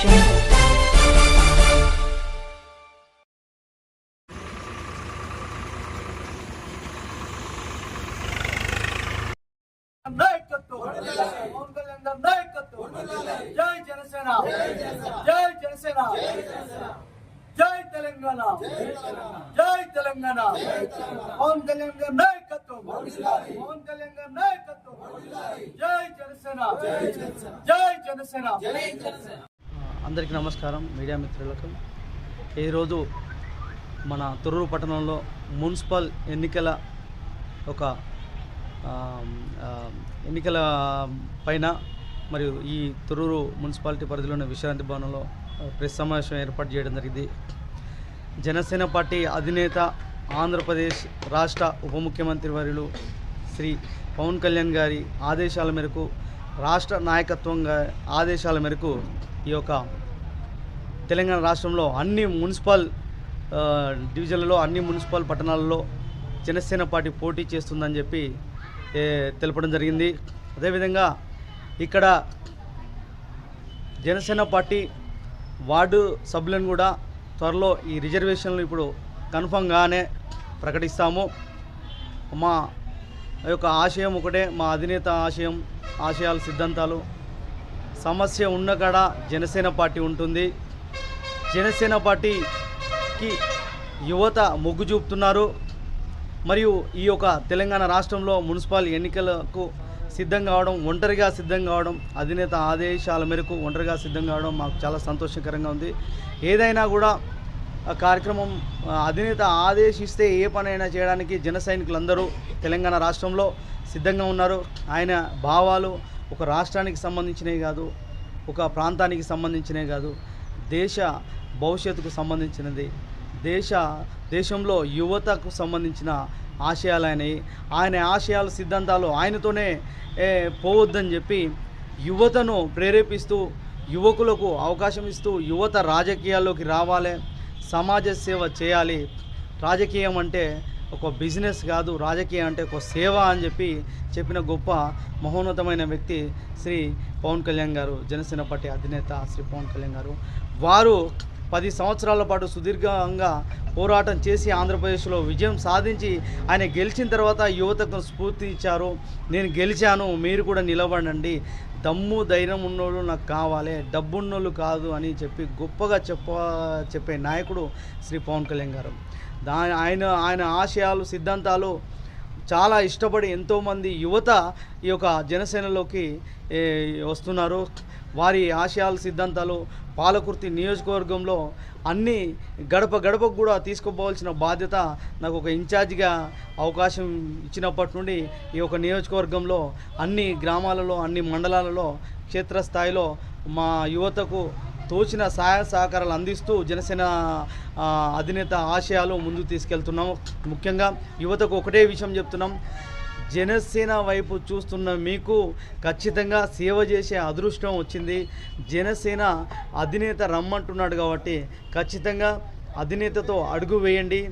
jungle. జై జనసేన జై జనసేన జై తెలంగాణ జై తెలంగాణ పవన్ కళ్యాణ్ గారి నాయకత్వం పవన్ కళ్యాణ్ గారి నాయకత్వం జై జనసేన జై జనసేన అందరికీ నమస్కారం మీడియా మిత్రులకు. ఈరోజు మన తొర్రూరు పట్టణంలో మున్సిపల్ ఎన్నికల ఒక ఎన్నికల పైన మరియు ఈ తొర్రూరు మున్సిపాలిటీ పరిధిలోని విశ్రాంతి భవనంలో ప్రెస్ సమావేశం ఏర్పాటు చేయడం జరిగింది. జనసేన పార్టీ అధినేత ఆంధ్రప్రదేశ్ రాష్ట్ర ఉప ముఖ్యమంత్రి వర్యులు శ్రీ పవన్ కళ్యాణ్ గారి ఆదేశాల మేరకు రాష్ట్ర నాయకత్వంగా ఆదేశాల మేరకు ఈ యొక్క తెలంగాణ రాష్ట్రంలో అన్ని మున్సిపల్ డివిజన్లలో అన్ని మున్సిపల్ పట్టణాలలో జనసేన పార్టీ పోటీ చేస్తుందని చెప్పి తెలపడం జరిగింది. అదేవిధంగా ఇక్కడ జనసేన పార్టీ వార్డు సభ్యులను కూడా త్వరలో ఈ రిజర్వేషన్లు ఇప్పుడు కన్ఫామ్గానే ప్రకటిస్తాము. మా యొక్క ఆశయం ఒకటే మా అధినేత ఆశయం ఆశయాలు సిద్ధాంతాలు సమస్య ఉన్న కాడ జనసేన పార్టీ ఉంటుంది. జనసేన పార్టీకి యువత మొగ్గు చూపుతున్నారు. మరియు ఈ యొక్క తెలంగాణ రాష్ట్రంలో మున్సిపల్ ఎన్నికలకు సిద్ధం కావడం ఒంటరిగా సిద్ధం కావడం అధినేత ఆదేశాల మేరకు ఒంటరిగా సిద్ధం కావడం మాకు చాలా సంతోషకరంగా ఉంది. ఏదైనా కూడా కార్యక్రమం అధినేత ఆదేశిస్తే ఏ పనైనా చేయడానికి జన తెలంగాణ రాష్ట్రంలో సిద్ధంగా ఉన్నారు. ఆయన భావాలు ఒక రాష్ట్రానికి సంబంధించినవి కాదు ఒక ప్రాంతానికి సంబంధించినవి కాదు దేశ భవిష్యత్తుకు సంబంధించినది. దేశ దేశంలో యువతకు సంబంధించిన ఆశయాలని ఆయన ఆశయాలు సిద్ధాంతాలు ఆయనతోనే పోవద్దని చెప్పి యువతను ప్రేరేపిస్తూ యువకులకు అవకాశం ఇస్తూ యువత రాజకీయాల్లోకి రావాలి. సమాజ సేవ చేయాలి. రాజకీయం అంటే ఒక బిజినెస్ కాదు రాజకీయం అంటే ఒక సేవ అని చెప్పి చెప్పిన గొప్ప మహోన్నతమైన వ్యక్తి శ్రీ పవన్ కళ్యాణ్ గారు జనసేన పార్టీ అధినేత శ్రీ పవన్ కళ్యాణ్ గారు. వారు పది సంవత్సరాల పాటు సుదీర్ఘంగా పోరాటం చేసి ఆంధ్రప్రదేశ్లో విజయం సాధించి ఆయన గెలిచిన తర్వాత యువతకు స్ఫూర్తి ఇచ్చారు. నేను గెలిచాను మీరు కూడా నిలబడండి. దమ్ము ధైర్యం ఉన్నోళ్ళు నాకు కావాలి డబ్బున్నోళ్ళు కాదు అని చెప్పి గొప్పగా చెప్ప చెప్పే నాయకుడు శ్రీ పవన్ కళ్యాణ్ గారు. దా ఆయన ఆయన ఆశయాలు సిద్ధాంతాలు చాలా ఇష్టపడి ఎంతోమంది యువత ఈ యొక్క జనసేనలోకి వస్తున్నారు. వారి ఆశయాలు సిద్ధాంతాలు పాలకుర్తి నియోజకవర్గంలో అన్ని గడప గడపకు కూడా తీసుకుపోవాల్సిన బాధ్యత నాకు ఒక ఇన్ఛార్జిగా అవకాశం ఇచ్చినప్పటి నుండి ఈ యొక్క నియోజకవర్గంలో అన్ని గ్రామాలలో అన్ని మండలాలలో క్షేత్రస్థాయిలో మా యువతకు తోచిన సహాయ సహకారాలు అందిస్తూ జనసేన అధినేత ఆశయాలు ముందుకు తీసుకెళ్తున్నాము. ముఖ్యంగా యువతకు ఒకటే విషయం చెప్తున్నాం. జనసేన వైపు చూస్తున్న మీకు ఖచ్చితంగా సేవ చేసే అదృష్టం వచ్చింది. జనసేన అధినేత రమ్మంటున్నాడు కాబట్టి ఖచ్చితంగా అధినేతతో అడుగు వేయండి.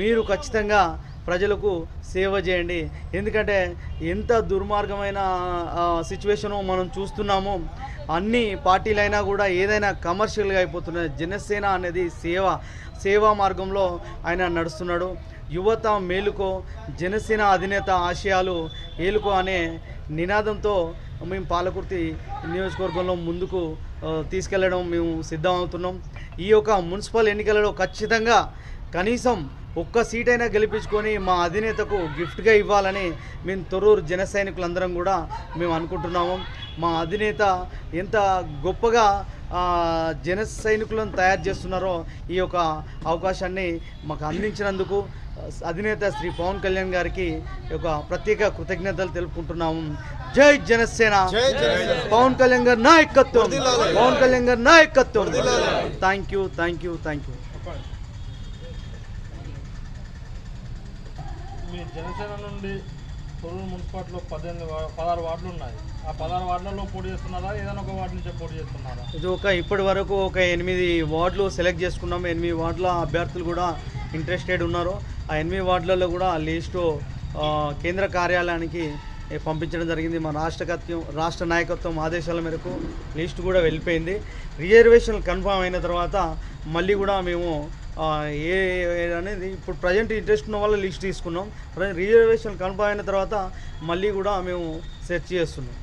మీరు ఖచ్చితంగా ప్రజలకు సేవ చేయండి. ఎందుకంటే ఎంత దుర్మార్గమైన సిచ్యువేషను మనం చూస్తున్నామో అన్ని పార్టీలైనా కూడా ఏదైనా కమర్షియల్గా అయిపోతున్నది. జనసేన అనేది సేవ సేవా మార్గంలో ఆయన నడుస్తున్నాడు. యువత మేలుకో జనసేన అధినేత ఆశయాలు ఏలుకో అనే నినాదంతో మేము పాలకుర్తి నియోజకవర్గంలో ముందుకు తీసుకెళ్ళడం మేము సిద్ధమవుతున్నాం. ఈ యొక్క మున్సిపల్ ఎన్నికలలో ఖచ్చితంగా కనీసం ఒక్క సీటైనా గెలిపించుకొని మా అధినేతకు గిఫ్ట్గా ఇవ్వాలని మేము తొర్రూరు జన సైనికులందరం కూడా మేము అనుకుంటున్నాము. మా అధినేత ఎంత గొప్పగా ఆ, జన సైనికులను తయారు చేస్తున్నారో ఈ యొక్క అవకాశాన్ని మాకు అందించినందుకు అధినేత శ్రీ పవన్ కళ్యాణ్ గారికి ఒక ప్రత్యేక కృతజ్ఞతలు తెలుపుకుంటున్నాము. జై జనసేన. పవన్ కళ్యాణ్ గారి నాయకత్వం. పవన్ కళ్యాణ్ గారి నాయకత్వం. Thank you thank you thank you. మీ జనసేన నుండి తొలూరు మున్సిపాలిటీలో పద్దెనిమిది పదహారు వార్డులు ఉన్నాయి ఆ పదహారు వార్డులలో పోటీ చేస్తున్నారా? ఏదైనా ఒక వార్డు నుంచి పోటీ చేస్తున్నారా? ఇది ఒక ఇప్పటి వరకు ఒక ఎనిమిది వార్డులు సెలెక్ట్ చేసుకున్నాం. ఎనిమిది వార్డుల అభ్యర్థులు కూడా ఇంట్రెస్టెడ్ ఉన్నారు. ఆ ఎనిమిది వార్డులలో కూడా లిస్టు కేంద్ర కార్యాలయానికి పంపించడం జరిగింది. మా రాష్ట్రకత్వం రాష్ట్ర నాయకత్వం ఆదేశాల మేరకు లిస్ట్ కూడా వెళ్ళిపోయింది. రిజర్వేషన్ కన్ఫామ్ అయిన తర్వాత మళ్ళీ కూడా మేము ఏ అనేది ఇప్పుడు ప్రజెంట్ ఇంట్రెస్ట్ ఉన్న వాళ్ళ లిస్ట్ తీసుకున్నాం. రిజర్వేషన్ కన్ఫర్మ్ అయిన తర్వాత మళ్ళీ కూడా మేము సెర్చ్ చేస్తున్నాం.